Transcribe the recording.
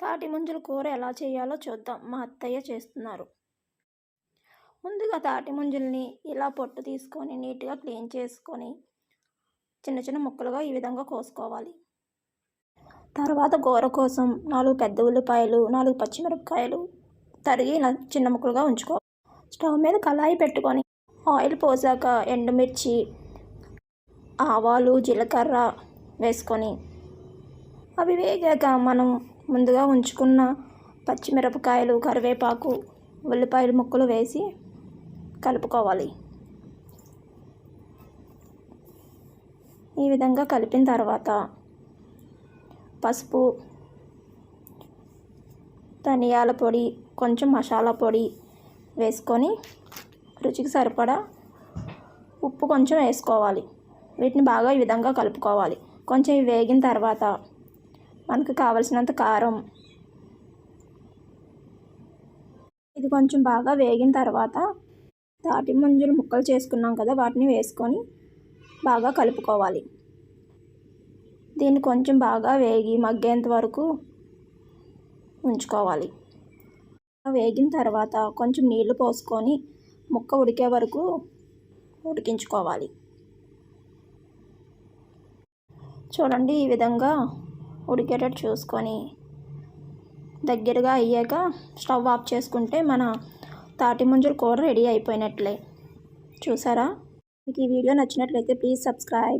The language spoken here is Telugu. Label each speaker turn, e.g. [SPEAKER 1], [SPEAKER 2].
[SPEAKER 1] తాటి ముంజల కూర ఎలా చేయాలో చూద్దాం. మా అత్తయ్య చేస్తున్నారు. ముందుగా తాటి ముంజల్ని ఇలా పొట్టు తీసుకొని నీట్గా క్లీన్ చేసుకొని చిన్న చిన్న ముక్కలుగా ఈ విధంగా కోసుకోవాలి. తర్వాత కూర కోసం నాలుగు పెద్ద ఉల్లిపాయలు నాలుగు పచ్చిమిరపకాయలు తరిగి ఇలా చిన్న ముక్కలుగా ఉంచుకో. స్టవ్ మీద కళాయి పెట్టుకొని ఆయిల్ పోసాక ఎండుమిర్చి ఆవాలు జీలకర్ర వేసుకొని అవి వేగాక మనం ముందుగా ఉంచుకున్న పచ్చిమిరపకాయలు కరివేపాకు ఉల్లిపాయలు ముక్కలు వేసి కలుపుకోవాలి. ఈ విధంగా కలిపిన తర్వాత పసుపు ధనియాల పొడి కొంచెం మసాలా పొడి వేసుకొని రుచికి సరిపడా ఉప్పు కొంచెం వేసుకోవాలి. వీటిని బాగా ఈ విధంగా కలుపుకోవాలి. కొంచెం వేగిన తర్వాత మనకు కావలసినంత కారం. ఇది కొంచెం బాగా వేగిన తర్వాత తాటి ముంజలు ముక్కలు చేసుకున్నాం కదా వాటిని వేసుకొని బాగా కలుపుకోవాలి. దీన్ని కొంచెం బాగా వేగి మగ్గేంత వరకు ఉంచుకోవాలి. వేగిన తర్వాత కొంచెం నీళ్ళు పోసుకొని ముక్క ఉడికే వరకు ఉడికించుకోవాలి. చూడండి ఈ విధంగా ఉడికేటట్టు చూసుకొని దగ్గరగా అయ్యాక స్టవ్ ఆఫ్ చేసుకుంటే మన తాటి ముంజల కూర రెడీ అయిపోయినట్లే. చూసారా? మీకు ఈ వీడియో నచ్చినట్లయితే ప్లీజ్ సబ్స్క్రైబ్.